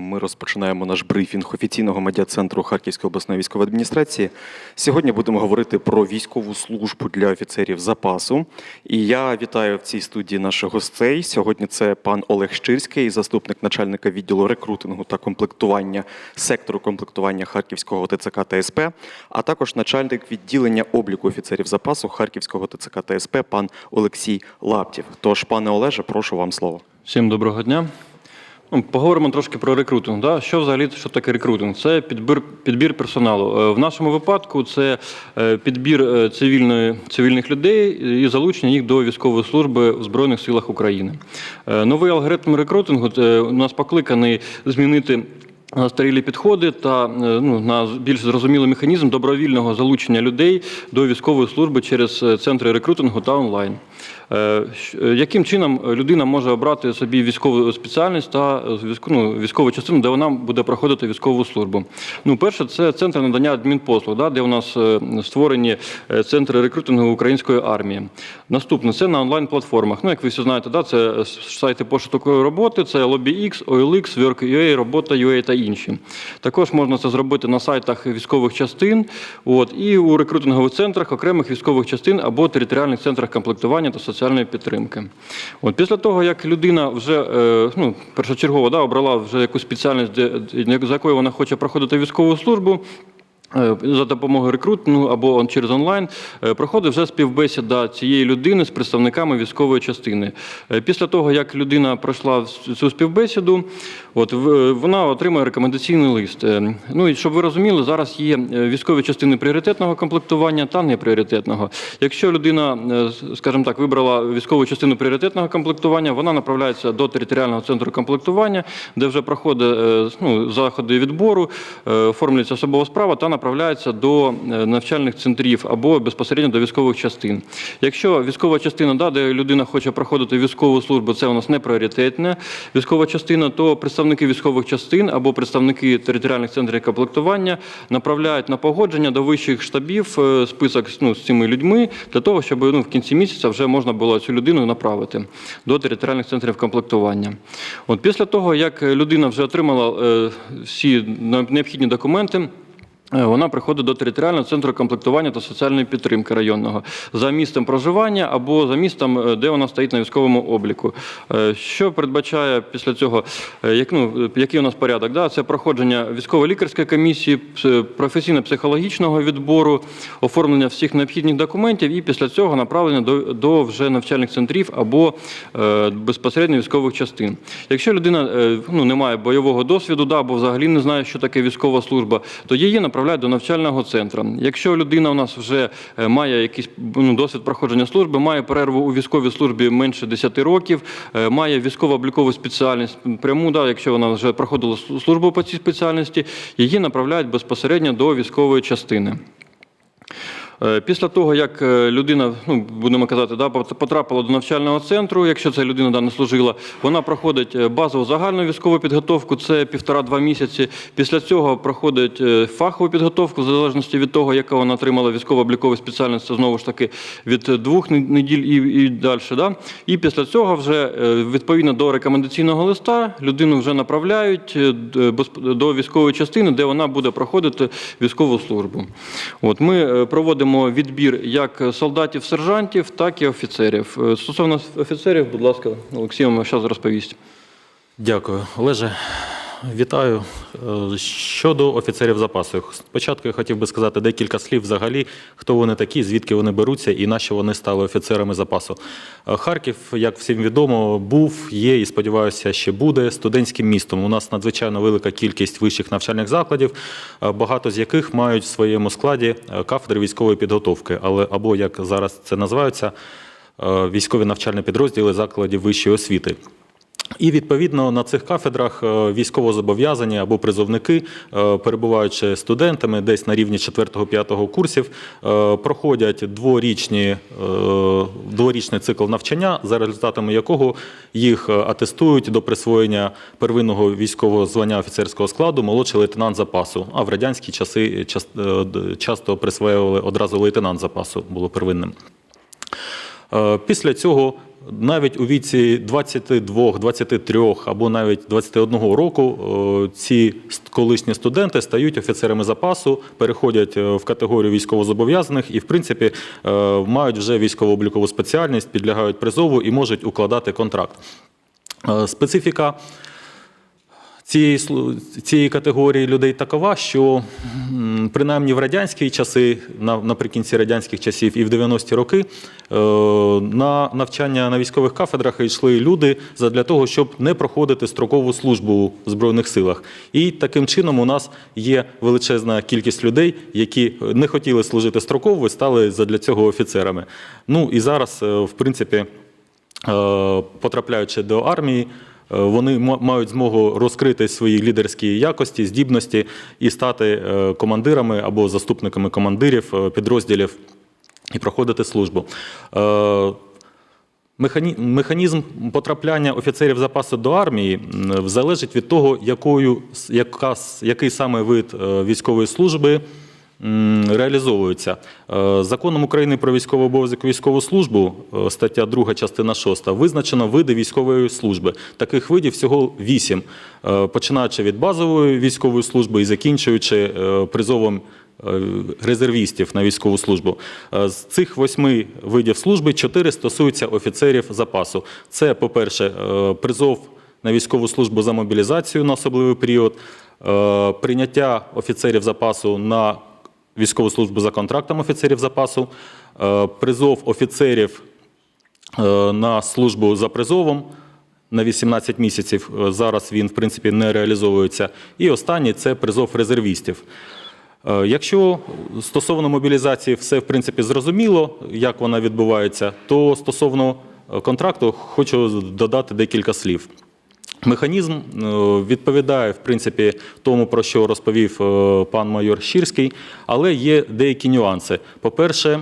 Ми розпочинаємо наш брифінг офіційного медіа-центру Харківської обласної військової адміністрації. Сьогодні будемо говорити про військову службу для офіцерів запасу. І я вітаю в цій студії наших гостей. Сьогодні це пан Олег Щирський, заступник начальника відділу рекрутингу та комплектування сектору комплектування Харківського ТЦК та СП, а також начальник відділення обліку офіцерів запасу Харківського ТЦК та СП пан Олексій Лаптів. Тож, пане Олеже, прошу вам слово. Всім доброго дня. Ну, Поговоримо трошки про рекрутинг. Да? Що взагалі що таке рекрутинг? Це підбір, підбір персоналу. Е, В нашому випадку це е, підбір е, цивільної, цивільних людей і залучення їх до військової служби в Збройних силах України. Новий алгоритм рекрутингу у нас покликаний змінити. Старілі підходи та ну, на більш зрозумілий механізм добровільного залучення людей до військової служби через центри рекрутингу та онлайн. Е, е, Яким чином людина може обрати собі військову спеціальність та е, ну, військову частину, де вона буде проходити військову службу? Ну, перше, це центр надання адмінпослуг, да, де у нас створені центри рекрутингу української армії. Наступне це на онлайн-платформах. Ну, як ви всі знаєте, да, це сайти пошуку роботи, це LobbyX, OLX, Work.ua, Робота.ua та інші. Також можна це зробити на сайтах військових частин, от, і у рекрутингових центрах окремих військових частин або територіальних центрах комплектування та соціальної підтримки. От, після того, як людина вже е, ну, першочергово да, обрала вже якусь спеціальність, де, за якою вона хоче проходити військову службу. Е, За допомогою рекрутингу або через онлайн е, проходить вже співбесіда цієї людини з представниками військової частини. Е, Після того, як людина пройшла цю співбесіду, от вона отримує рекомендаційний лист. Ну і щоб ви розуміли, зараз є військові частини пріоритетного комплектування та непріоритетного. Якщо людина, скажімо так, вибрала військову частину пріоритетного комплектування, вона направляється до територіального центру комплектування, де вже проходить ну, заходи відбору, оформлюється особова справа та направляється до е, навчальних центрів або безпосередньо до військових частин. Якщо військова частина, да, де людина хоче проходити військову службу, це у нас не пріоритетна військова частина, то представники військових частин або представники територіальних центрів комплектування направляють на погодження до вищих штабів е, список ну, з цими людьми для того, щоб ну, в кінці місяця вже можна було цю людину направити до територіальних центрів комплектування. От після того, як людина вже отримала е, всі необхідні документи. Е, Вона приходить до територіального центру комплектування та соціальної підтримки районного за місцем проживання або за містом, е, де вона стоїть на військовому обліку. Е, Що передбачає після цього, як, ну, який у нас порядок? Да? Це проходження військово-лікарської комісії, професійно-психологічного відбору, оформлення всіх необхідних документів і після цього направлення до, до вже навчальних центрів або е, безпосередньо військових частин. Якщо людина е, ну, не має бойового досвіду, да, або взагалі не знає, що таке військова служба, то її направляють до навчального центру. Якщо людина у нас вже е, має якийсь ну, досвід проходження служби, має перерву у військовій службі менше 10 років, е, має військово-облікову спеціальність пряму, да, якщо вона вже проходила службу по цій спеціальності, її направляють безпосередньо до військової частини. Е, Після того, як е, людина, ну будемо казати, да, потрапила до навчального центру, якщо ця людина да, не служила, вона проходить е, базову загальну військову підготовку, це півтора-два місяці. Після цього проходить фахову підготовку, в залежності від того, яка вона отримала військово-облікову спеціальність, це знову ж таки від двох неділь і, і далі. Да? І після цього вже відповідно до рекомендаційного листа людину вже направляють до військової частини, де вона буде проходити військову службу. От ми е, проводимо відбір як солдатів, сержантів, так і офіцерів. Е, Стосовно офіцерів, будь ласка, Олексій вам зараз розповість. Дякую, Олеже. Вітаю. Е, Щодо офіцерів запасу, спочатку я хотів би сказати декілька слів взагалі, хто вони такі, звідки вони беруться і на що вони стали офіцерами запасу. Е, Харків, як всім відомо, був, є і сподіваюся, ще буде студентським містом. У нас надзвичайно велика кількість вищих навчальних закладів, е, багато з яких мають в своєму складі кафедри військової підготовки, але або як зараз це називаються, е, військові навчальні підрозділи закладів вищої освіти. І відповідно на цих кафедрах е, військовозобов'язані або призовники, е, перебуваючи студентами десь на рівні 4-5 курсів, е, проходять дворічні, дворічний цикл навчання, за результатами якого їх атестують до присвоєння первинного військового звання офіцерського складу молодший лейтенант запасу. А в радянські часи часто присвоювали одразу лейтенант запасу, було первинним. Після цього навіть у віці 22, 23 або навіть 21 року е, ці колишні студенти стають офіцерами запасу, переходять е, в категорію військовозобов'язаних і, в принципі, е, мають вже військово-облікову спеціальність, підлягають призову і можуть укладати контракт. Специфіка цієї, цієї категорії людей такова, що принаймні в радянські часи, на- наприкінці радянських часів і в 90-ті роки, е, на навчання на військових кафедрах йшли люди для того, щоб не проходити строкову службу в Збройних силах. І таким чином у нас є величезна кількість людей, які не хотіли служити строково і стали для цього офіцерами. Ну і зараз, е, в принципі, е, потрапляючи до армії, вони ма- мають змогу розкрити свої лідерські якості, здібності і стати е, командирами або заступниками командирів е, підрозділів і проходити службу. Е, Механізм потрапляння офіцерів запасу до армії залежить від того, якою, яка, який саме вид військової служби м, реалізовується. Е, Законом України про військовий обов'язок військову службу, е, стаття 2, частина 6, визначено види військової служби. Таких видів всього вісім, е, починаючи від базової військової служби і закінчуючи призовом резервістів на військову службу. З цих восьми видів служби чотири стосуються офіцерів запасу. Це, по-перше, призов на військову службу за мобілізацію на особливий період, прийняття офіцерів запасу на військову службу за контрактом офіцерів запасу, е, призов офіцерів е, на службу за призовом на 18 місяців. Е, Зараз він, в принципі, не реалізовується. І останній це призов резервістів. Якщо стосовно мобілізації все в принципі зрозуміло, як вона відбувається, то стосовно контракту хочу додати декілька слів. Механізм е, відповідає в принципі тому, про що розповів е, пан майор Щірський, але є деякі нюанси. По-перше,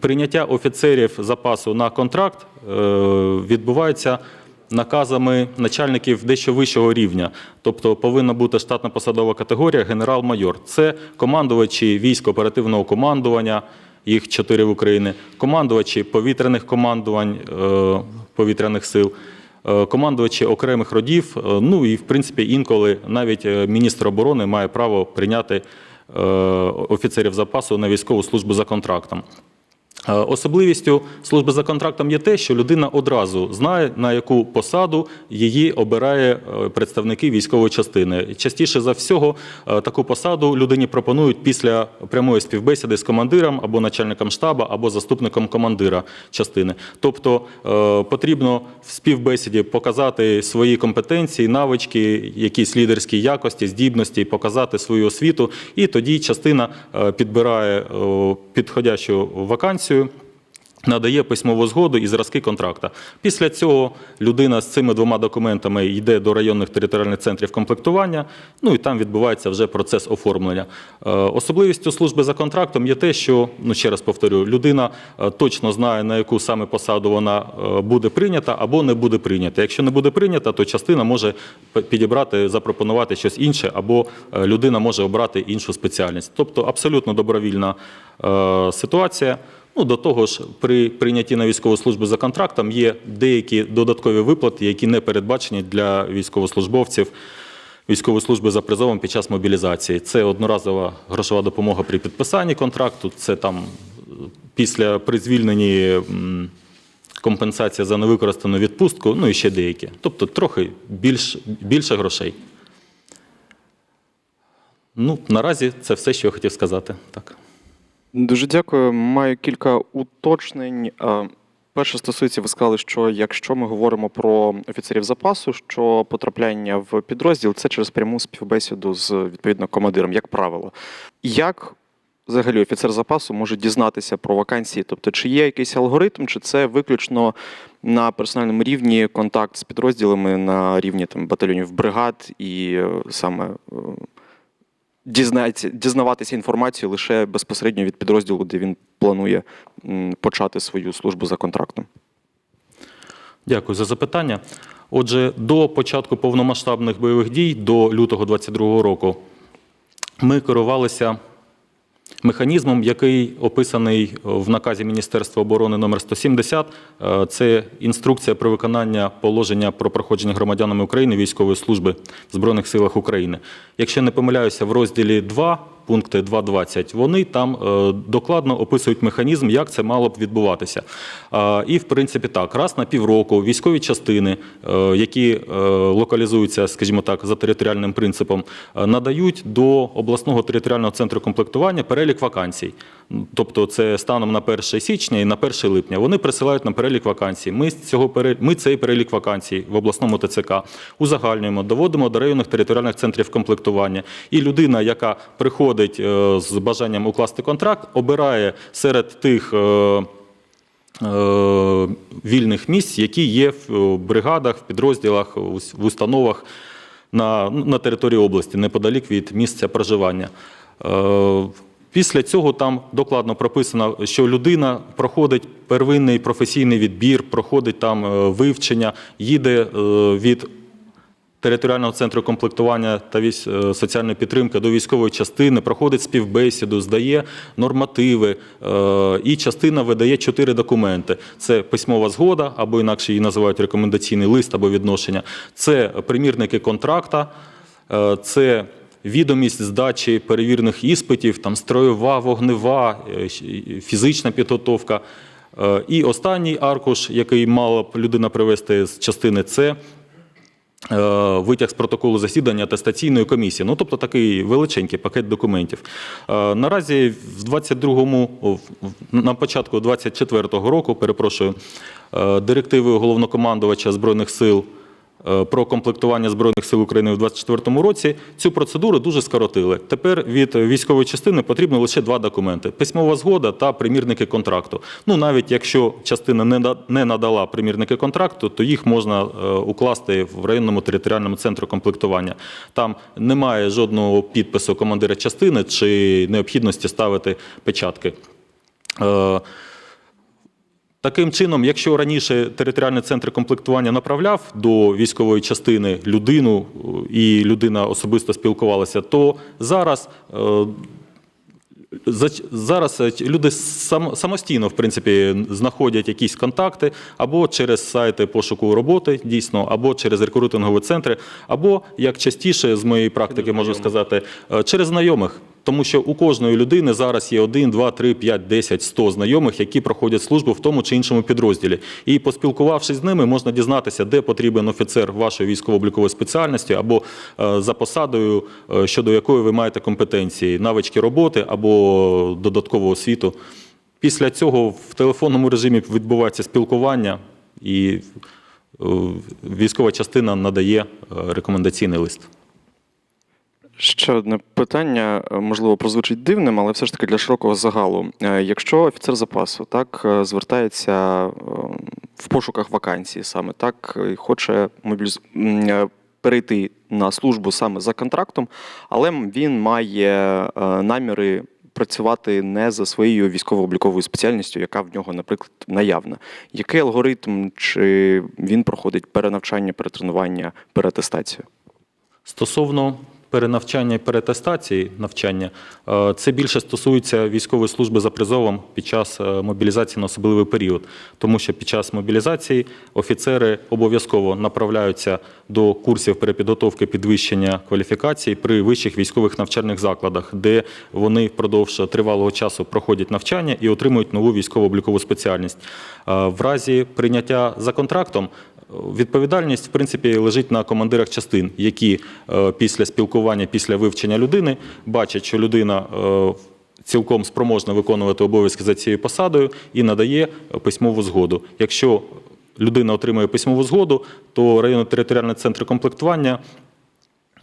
прийняття офіцерів запасу на контракт е, відбувається наказами начальників дещо вищого рівня. Тобто повинна бути штатна посадова категорія генерал-майор. Це командувачі військ оперативного командування, їх чотири в Україні, командувачі повітряних командувань повітряних сил командувачі окремих родів. е, Ну і в принципі інколи навіть е, міністр оборони має право прийняти е, офіцерів запасу на військову службу за контрактом. Е, Особливістю служби за контрактом є те, що людина одразу знає, на яку посаду її обирає е, представники військової частини. Частіше за всього е, таку посаду людині пропонують після прямої співбесіди з командиром або начальником штабу, або заступником командира частини. Тобто потрібно в співбесіді показати свої компетенції, навички, якісь лідерські якості, здібності, показати свою освіту, і тоді частина підбирає підходящу вакансію. Надає письмову згоду і зразки контракта. Після цього людина з цими двома документами йде до районних територіальних центрів комплектування, ну і там відбувається вже процес оформлення. Е, Особливістю служби за контрактом є те, що, ну ще раз повторю, людина е, точно знає, на яку саме посаду вона е, буде прийнята або не буде прийнята. Якщо не буде прийнята, то частина може підібрати, запропонувати щось інше, або людина може обрати іншу спеціальність. Тобто абсолютно добровільна ситуація. Ну, до того ж, при прийнятті на військову службу за контрактом є деякі додаткові виплати, які не передбачені для військовослужбовців військової служби за призовом під час мобілізації. Це одноразова грошова допомога при підписанні контракту, це там е, після при звільненні компенсація за невикористану відпустку, ну і ще деякі. Тобто трохи більш, більше грошей. Ну, наразі це все, що я хотів сказати. Так. Дуже дякую. Маю кілька уточнень. Е, Перше стосується, ви сказали, що якщо ми говоримо про офіцерів запасу, що потрапляння в підрозділ це через пряму співбесіду з відповідно командиром, як правило. Як взагалі офіцер запасу може дізнатися про вакансії? Тобто, чи є якийсь алгоритм, чи це виключно на персональному рівні контакт з підрозділами на рівні там батальйонів бригад і е, саме е, дізнаватися інформацію лише безпосередньо від підрозділу, де він планує почати свою службу за контрактом. Дякую за запитання. Отже, до початку повномасштабних бойових дій, до лютого 22-го року, ми керувалися Механізмом, який описаний в наказі Міністерства оборони номер 170, е, це інструкція про виконання положення про проходження громадянами України військової служби в Збройних силах України. Якщо не помиляюся, в розділі 2, пункти 2.20, вони там е, докладно описують механізм, як це мало б відбуватися. І, в принципі, так, раз на півроку військові частини, е, які е, локалізуються, скажімо так, за територіальним принципом, надають до обласного територіального центру комплектування перелік вакансій. Тобто це станом на 1 січня і на 1 липня. Вони присилають нам перелік вакансій. Ми, цього ми цей перелік вакансій в обласному ТЦК узагальнюємо, доводимо до районних територіальних центрів комплектування. І людина, яка приходить е, з бажанням укласти контракт, обирає серед тих. е, е, Вільних місць, які є в бригадах, в підрозділах, в установах на, на території області, неподалік від місця проживання. Після цього там докладно прописано, що людина проходить первинний професійний відбір, проходить там вивчення, їде від територіального центру комплектування та е, соціальної підтримки до військової частини, проходить співбесіду, здає нормативи, е, і частина видає чотири документи: це письмова згода, або інакше її називають рекомендаційний лист або відношення, це примірники контракта, е, це відомість здачі перевірених іспитів, там строєва, вогнева, фізична підготовка. І останній аркуш, який мала б людина привести з частини, це витяг з протоколу засідання атестаційної комісії. Ну, тобто такий величенький пакет документів. Е, Наразі в 22-му, о, в- в- на початку 24-го року, перепрошую, директиви головнокомандувача Збройних сил е, про комплектування Збройних сил України в 2024 році цю процедуру дуже скоротили. Тепер від військової частини потрібно лише два документи: письмова згода та примірники контракту. Ну навіть якщо частина не надала примірники контракту, то їх можна е, укласти в районному територіальному центру комплектування. Там немає жодного підпису командира частини чи необхідності ставити печатки. Таким чином, якщо раніше територіальний центр комплектування направляв до військової частини людину, е, і людина особисто спілкувалася, то зараз. е, Зараз е, люди сам- самостійно в принципі знаходять якісь контакти або через сайти пошуку роботи, дійсно, або через рекрутингові центри, або як частіше з моєї практики можу сказати, через знайомих. Тому що у кожної людини зараз є 1, 2, 3, 5, 10, 100 знайомих, які проходять службу в тому чи іншому підрозділі. І поспілкувавшись з ними, можна дізнатися, де потрібен офіцер вашої військово-облікової спеціальності або е, за посадою, е, щодо якої ви маєте компетенції, навички роботи або додаткову освіту. Після цього в телефонному режимі відбувається спілкування, і е, військова частина надає рекомендаційний лист. Ще одне питання, е, можливо, прозвучить дивним, але все ж таки для широкого загалу. Е, Якщо офіцер запасу так е, звертається в пошуках вакансій, саме так і хоче мобіліз... перейти на службу саме за контрактом, але він має наміри працювати не за своєю військово-обліковою спеціальністю, яка в нього, наприклад, наявна. Який алгоритм, чи він проходить перенавчання, перетренування, переатестацію? Стосовно перенавчання і перетестації навчання, е, це більше стосується військової служби за призовом під час е, мобілізації на особливий період, тому що під час мобілізації офіцери обов'язково направляються до курсів перепідготовки підвищення кваліфікацій при вищих військових навчальних закладах, де вони впродовж тривалого часу проходять навчання і отримують нову військово-облікову спеціальність. Е, В разі прийняття за контрактом Відповідальність, в принципі, лежить на командирах частин, які е, після спілкування, після вивчення людини бачать, що людина е, цілком спроможна виконувати обов'язки за цією посадою і надає письмову згоду. Якщо людина отримує письмову згоду, то районно-територіальний центр комплектування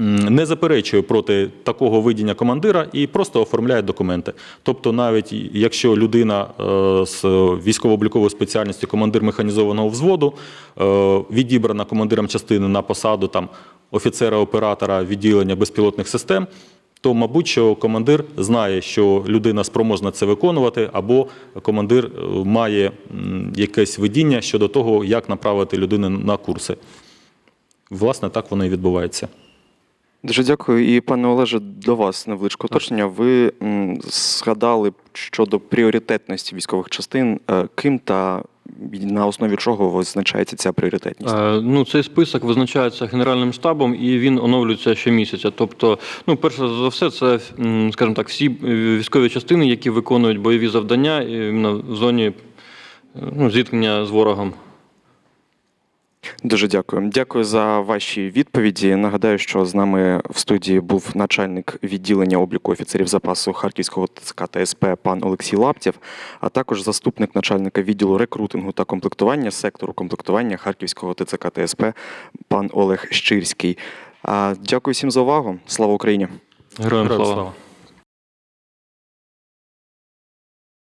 не заперечує проти такого видіння командира і просто оформляє документи. Тобто, навіть якщо людина е, з військово-обліковою спеціальністю командир механізованого взводу е, відібрана командиром частини на посаду там офіцера-оператора відділення безпілотних систем. То, мабуть, що командир знає, що людина спроможна це виконувати, або командир е, має якесь видіння щодо того, як направити людину на курси. Власне, так воно і відбувається. Дуже дякую. І пане Олеже, до вас невеличке уточнення. Ви згадали щодо пріоритетності військових частин, е, ким та на основі чого визначається ця пріоритетність? Е, Ну, цей список визначається Генеральним штабом і він оновлюється щомісяця. Тобто, ну, перше за все, це, скажімо так, всі е, військові частини, які виконують бойові завдання в зоні ну, зіткнення з ворогом. Дуже дякую. Дякую за ваші відповіді. Нагадаю, що з нами в студії був начальник відділення обліку офіцерів запасу Харківського ТЦК та СП пан Олексій Лаптєв, а також заступник начальника відділу рекрутингу та комплектування сектору комплектування Харківського ТЦК та СП пан Олег Щирський. Дякую всім за увагу. Слава Україні! Героям Героям слава. слава.